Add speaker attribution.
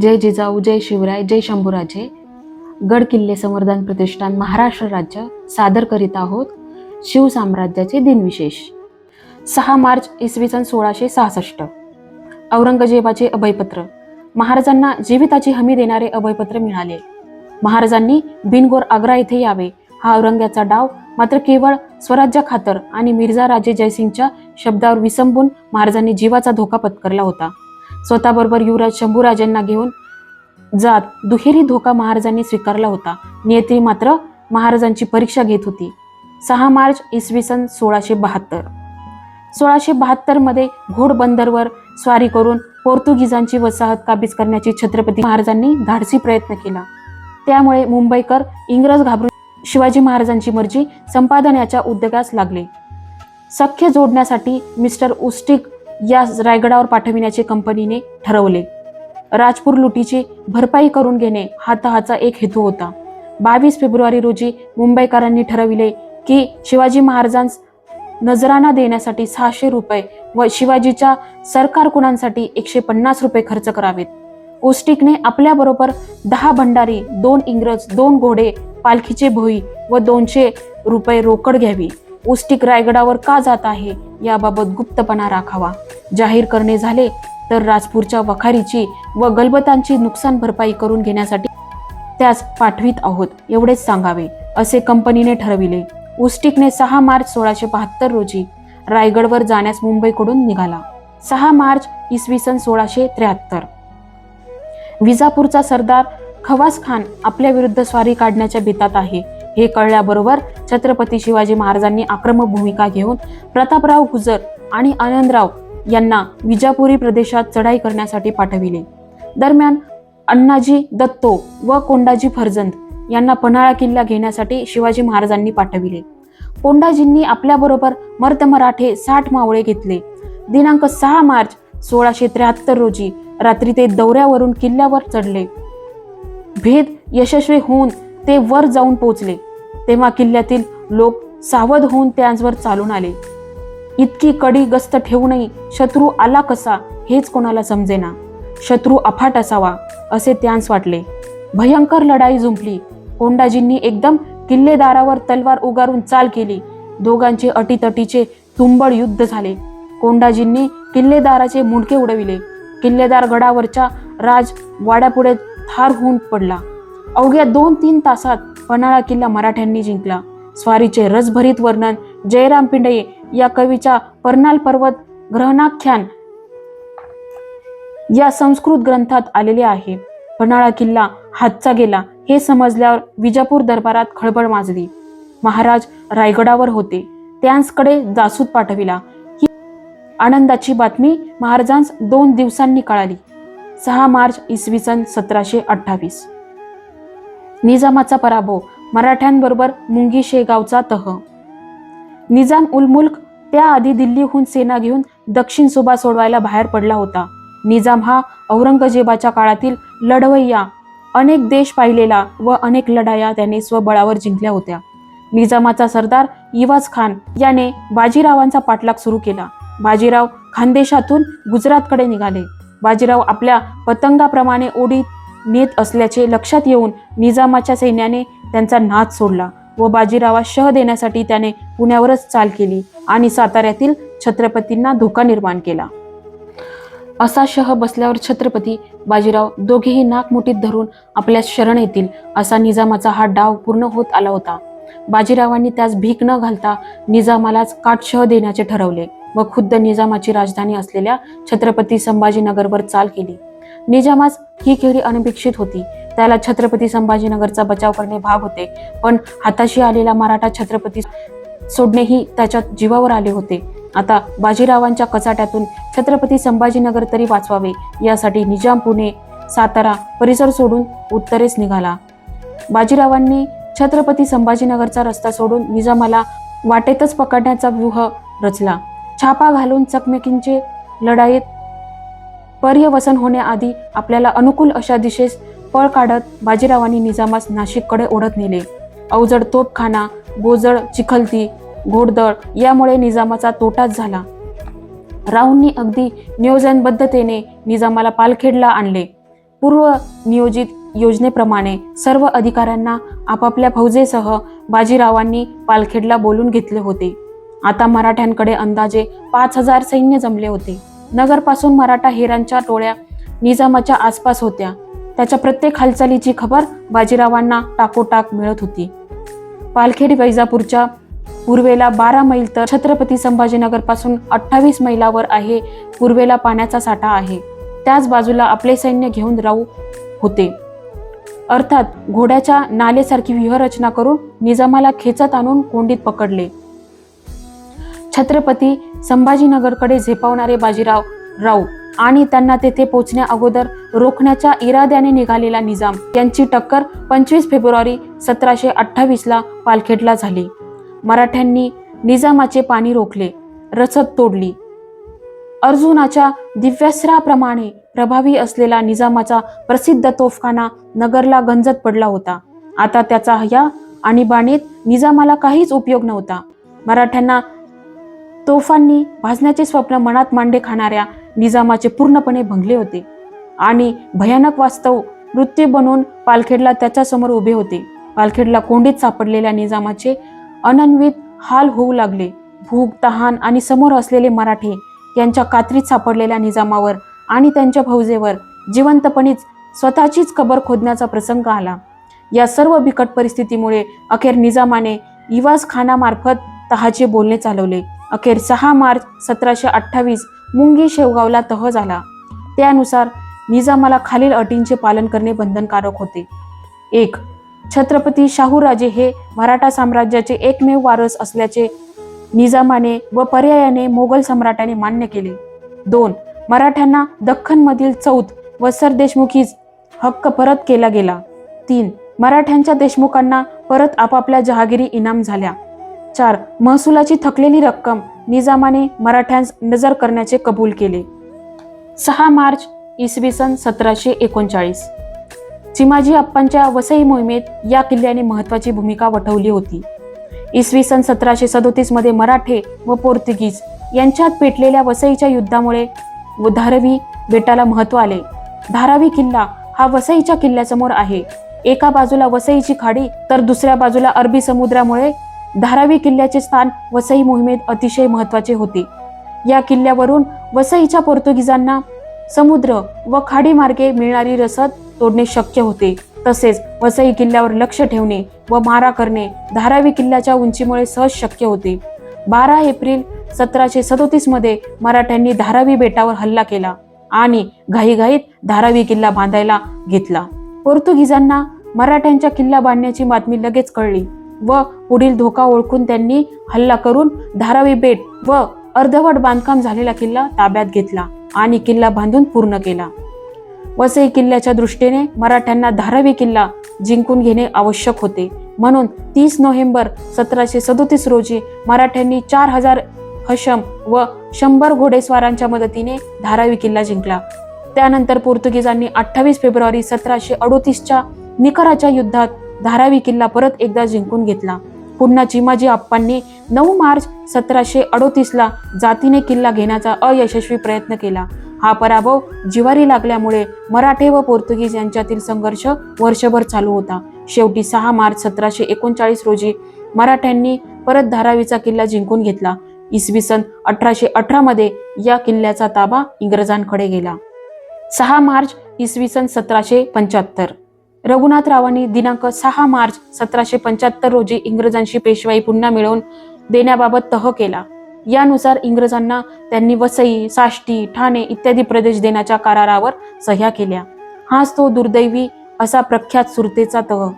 Speaker 1: जय जिजाऊ जय शिवराय जय शंभूराजे. गड किल्ले संवर्धन प्रतिष्ठान महाराष्ट्र राज्य. सादर करीत आहोत शिवसाम्राज्याचे दिनविशेष. सहा मार्च इसवी सन सोळाशे सहासष्ट. औरंगजेबाचे अभयपत्र. महाराजांना जीविताची हमी देणारे अभयपत्र मिळाले. महाराजांनी बिनगोर आग्रा येथे यावे. हा औरंग्याचा डाव मात्र केवळ स्वराज्य खातर आणि मिर्झा राजे जयसिंगच्या शब्दावर विसंबून महाराजांनी जीवाचा धोका पत्करला होता. स्वतःबरोबर युवराज शंभूराजांना घेऊन जात दुहेरी धोका महाराजांनी स्वीकारला होता. नियती मात्र महाराजांची परीक्षा घेत होती. सहा मार्च इसवी सन सोळाशे बहात्तर. सोळाशे बहात्तरमध्ये घोडबंदरवर स्वारी करून पोर्तुगीजांची वसाहत काबीज करण्याची छत्रपती महाराजांनी धाडसी प्रयत्न केला. त्यामुळे मुंबईकर इंग्रज घाबरून शिवाजी महाराजांची मर्जी संपादनाच्या उद्योगास लागले. सख्य जोडण्यासाठी मिस्टर उस्टिक या रायगडावर पाठविण्याचे कंपनीने ठरवले. राजपूर लुटीची भरपाई करून घेणे हा तहाचा एक हेतू होता. बावीस फेब्रुवारी रोजी मुंबईकरांनी ठरविले की शिवाजी महाराजांस नजराना देण्यासाठी सहाशे रुपये व शिवाजीच्या सरकार कुणांसाठी एकशे पन्नास रुपये खर्च करावेत. ओस्टिकने आपल्याबरोबर दहा भंडारी दोन इंग्रज दोन घोडे पालखीचे भोई व दोनशे रुपये रोकड घ्यावी. उष्टिक रायगडावर का जात आहे याबाबत गुप्तपणा राखावा. जाहीर करणे झाले तर राजपूरच्या वखारीची व गलबतांची नुकसान भरपाई करून घेण्यासाठी त्यास पाठवित आहोत एवढेच सांगावे असे कंपनीने ठरविले. उस्टिकने सहा मार्च सोळाशे बहात्तर रोजी रायगडवर जाण्यास मुंबईकडून निघाला. सहा मार्च इसवी सन सोळाशे त्र्याहत्तर. विजापूरचा सरदार खवास खान आपल्या विरुद्ध स्वारी काढण्याच्या बेतात आहे. हे कळल्याबरोबर छत्रपती शिवाजी महाराजांनी आक्रमक भूमिका घेऊन प्रतापराव गुजर आणि आनंदराव यांना विजापुरी प्रदेशात चढाई करण्यासाठी पाठविले. दरम्यान अण्णाजी दत्तो व कोंडाजी फर्जंद यांना पन्हाळा किल्ला घेण्यासाठी शिवाजी महाराजांनी पाठविले. कोंडाजींनी आपल्याबरोबर मर्द मराठे साठ मावळे घेतले. दिनांक सहा मार्च सोळाशे त्र्याहत्तर रोजी रात्री ते दौऱ्यावरून किल्ल्यावर चढले. भेद यशस्वी होऊन ते वर जाऊन पोचले. तेव्हा किल्ल्यातील लोक सावध होऊन त्यांच्यावर चालून आले. इतकी कडी गस्त ठेवूनही शत्रू आला कसा हेच कोणाला समजेना. शत्रू अफाट असावा असे त्यांस वाटले. भयंकर लढाई जुंपली. कोंडाजींनी एकदम किल्लेदारावर तलवार उगारून चाल केली. दोघांचे अटीतटीचे तुंबळ युद्ध झाले. कोंडाजींनी किल्लेदाराचे मुंडके उडविले. किल्लेदार गडावरच्या राज वाड्यापुढे थार होऊन पडला. अवघ्या दोन तीन तासात पन्हाळा किल्ला मराठ्यांनी जिंकला. स्वारीचे रसभरीत वर्णन जयराम पिंडये या कवीच्या पर्नाल पर्वत ग्रहणाख्यान या संस्कृत ग्रंथात आलेले आहे. पन्हाळा किल्ला हातचा गेला हे समजल्यावर विजापूर दरबारात खळबळ माजली. महाराज रायगडावर होते. त्यांकडे जासूद पाठविला. ही आनंदाची बातमी महाराजांस दोन दिवसांनी कळाली. सहा मार्च इसवी सन सतराशे अठ्ठावीस. निजामाचा पराभव मराठ्यांबरोबर मुंगी शेगावचा तह. निजाम उल मुल्क त्याआधी दिल्लीहून सेना घेऊन दक्षिण सुभा सोडवायला बाहेर पडला होता. निजाम हा औरंगजेबाच्या काळातील लढवय्या अनेक देश पाहिलेला व अनेक लढाया त्याने स्वबळावर जिंकल्या होत्या. निजामाचा सरदार इवाज खान याने बाजीरावांचा पाठलाग सुरू केला. बाजीराव खानदेशातून गुजरातकडे निघाले. बाजीराव आपल्या पतंगाप्रमाणे ओढीत नेत असल्याचे लक्षात येऊन निजामाच्या सैन्याने त्यांचा नाद सोडला व बाजीरावास शह देण्यासाठी त्याने पुण्यावरच चाल केली आणि साताऱ्यातील छत्रपतींना धोका निर्माण केला. असा शह बसल्यावर छत्रपती बाजीराव दोघेही नाकमुठीत धरून आपल्या शरण येतील असा निजामाचा हा डाव पूर्ण होत आला होता. बाजीरावांनी त्यास भीक न घालता निजामालाच काटशह देण्याचे ठरवले व खुद्द निजामाची राजधानी असलेल्या छत्रपती संभाजीनगरवर चाल केली. निजामास ही खेळी अनपेक्षित होती. त्याला छत्रपती संभाजीनगरचा बचाव करणे भाग होते. पण हाताशी आलेला मराठा छत्रपती सोडणेही त्याच्या जीवावर आले होते. आता बाजीरावांच्या कचाट्यातून छत्रपती संभाजीनगर तरी वाचवावे यासाठी निजाम पुणे सातारा परिसर सोडून उत्तरेस निघाला. बाजीरावांनी छत्रपती संभाजीनगरचा रस्ता सोडून निजामाला वाटेतच पकडण्याचा व्यूह रचला. छापा घालून चकमकींचे लढाईत पर्यवसन होण्याआधी आपल्याला अनुकूल अशा दिशेस पळ काढत बाजीरावांनी निजामास नाशिककडे ओढत नेले. अवजड तोपखाना बोजड चिखलती घोडदळ यामुळे निजामाचा तोटाच झाला. राऊंनी अगदी नियोजनबद्धतेने निजामाला पालखेडला आणले. पूर्व नियोजित योजनेप्रमाणे सर्व अधिकाऱ्यांना आपापल्या फौजेसह बाजीरावांनी पालखेडला बोलून घेतले होते. आता मराठ्यांकडे अंदाजे पाच हजार सैन्य जमले होते. नगरपासून मराठा हेरांच्या टोळ्या निजामाच्या आसपास होत्या. त्याच्या प्रत्येक हालचालीची खबर बाजीरावांना टाकोटाक मिळत होती. पालखेड वैजापूरच्या पूर्वेला बारा मैल तर छत्रपती संभाजीनगरपासून अठ्ठावीस मैलावर आहे पूर्वेला पाण्याचा साठा आहे. त्याच बाजूला आपले सैन्य घेऊन राहू होते. अर्थात घोड्याच्या नालेसारखी व्यूहरचना करून निजामाला खेचत आणून कोंडीत पकडले. छत्रपती संभाजीनगरकडे झेपावणारे बाजीराव राव आणि त्यांना तेथे पोचण्या अगोदर रोखण्याच्या इराद्याने निघालेला निजाम यांची टक्कर पंचवीस फेब्रुवारी सतराशे अठ्ठावीसला पालखेडला झाली. मराठ्यांनी निजामाचे पाणी रोखले रसद तोडली. अर्जुनाच्या दिव्यास्त्राप्रमाणे प्रभावी असलेला निजामाचा प्रसिद्ध तोफखाना नगरला गंजत पडला होता. आता त्याचा हया आणि बाणीत निजामाला काहीच उपयोग नव्हता. मराठ्यांना तोफांनी भाजण्याचे स्वप्न मनात मांडे खाणाऱ्या निजामाचे पूर्णपणे भंगले होते. आणि भयानक वास्तव मृत्यू बनवून पालखेडला त्याच्यासमोर उभे होते. पालखेडला कोंडीत सापडलेल्या निजामाचे अनन्वित हाल होऊ लागले. भूक तहान आणि समोर असलेले मराठे यांच्या कात्रीत सापडलेल्या निजामावर आणि त्यांच्या फौजेवर जिवंतपणीच स्वतःचीच कबर खोदण्याचा प्रसंग आला. या सर्व बिकट परिस्थितीमुळे अखेर निजामाने इवाज खानामार्फत तहाचे बोलणे चालवले. अखेर सहा मार्च सतराशे अठ्ठावीस मुंगी शेवगावला तह झाला. त्यानुसार निजामाला खालील अटींचे पालन करणे बंधनकारक होते. एक छत्रपती शाहूराजे हे मराठा साम्राज्याचे एकमेव वारस असल्याचे निजामाने व पर्यायाने मोगल सम्राटाने मान्य केले. दोन मराठ्यांना दख्खनमधील चौथ व सरदेशमुखीच हक्क परत केला गेला. तीन मराठ्यांच्या देशमुखांना परत आपापल्या जहागिरी इनाम झाल्या. चार महसुलाची थकलेली रक्कम निजामाने मराठ्यांस नजर करण्याचे कबूल केले. सहा मार्च इसवी सन सतराशे एकोणचाळीस. चिमाजी अप्पांच्या वसई मोहिमेत या किल्ल्याने महत्वाची भूमिका वठवली होती. इसवी सन सतराशे सदोतीसमध्ये मराठे व पोर्तुगीज यांच्यात पेटलेल्या वसईच्या युद्धामुळे व धारावी बेटाला महत्त्व आले. धारावी किल्ला हा वसईच्या किल्ल्यासमोर आहे. एका बाजूला वसईची खाडी तर दुसऱ्या बाजूला अरबी समुद्रामुळे धारावी किल्ल्याचे स्थान वसई मोहिमेत अतिशय महत्त्वाचे होते. या किल्ल्यावरून वसईच्या पोर्तुगीजांना समुद्र व खाडी मार्गे मिळणारी रसद तोडणे शक्य होते. तसेच वसई किल्ल्यावर लक्ष ठेवणे व मारा करणे धारावी किल्ल्याच्या उंचीमुळे सहज शक्य होते. बारा एप्रिल सतराशे सदोतीसमध्ये मराठ्यांनी धारावी बेटावर हल्ला केला आणि घाईघाईत धारावी किल्ला बांधायला घेतला. पोर्तुगीजांना मराठ्यांच्या किल्ला बांधण्याची बातमी लगेच कळली. व पुढील धोका ओळखून त्यांनी हल्ला करून धारावी बेट व अर्धवट बांधकाम झालेला किल्ला ताब्यात घेतला आणि किल्ला बांधून पूर्ण केला. वसई किल्ल्याच्या दृष्टीने मराठ्यांना धारावी किल्ला जिंकून घेणे आवश्यक होते. म्हणून तीस नोव्हेंबर सतराशे सदोतीस रोजी मराठ्यांनी चार हजार हशम व शंभर घोडेस्वारांच्या मदतीने धारावी किल्ला जिंकला. त्यानंतर पोर्तुगीजांनी अठ्ठावीस फेब्रुवारी सतराशे अडोतीसच्या निकराच्या युद्धात धारावी किल्ला परत एकदा जिंकून घेतला. पुन्हा चिमाजी आप्पांनी नऊ मार्च सतराशे अडोतीसला जातीने किल्ला घेण्याचा अयशस्वी प्रयत्न केला. हा पराभव जिवारी लागल्यामुळे मराठे व पोर्तुगीज यांच्यातील संघर्ष वर्षभर चालू होता. शेवटी सहा मार्च सतराशे एकोणचाळीस रोजी मराठ्यांनी परत धारावीचा किल्ला जिंकून घेतला. इसवी सन अठराशे अठरामध्ये या किल्ल्याचा ताबा इंग्रजांकडे गेला. सहा मार्च इसवी सन सतराशे पंच्याहत्तर. रघुनाथरावांनी दिनांक सहा मार्च सतराशे पंच्याहत्तर रोजी इंग्रजांशी पेशवाई पुन्हा मिळवून देण्याबाबत तह केला. यानुसार इंग्रजांना त्यांनी वसई साष्टी ठाणे इत्यादी प्रदेश देण्याच्या करारावर सह्या केल्या. हाच तो दुर्दैवी असा प्रख्यात सुरतेचा तह.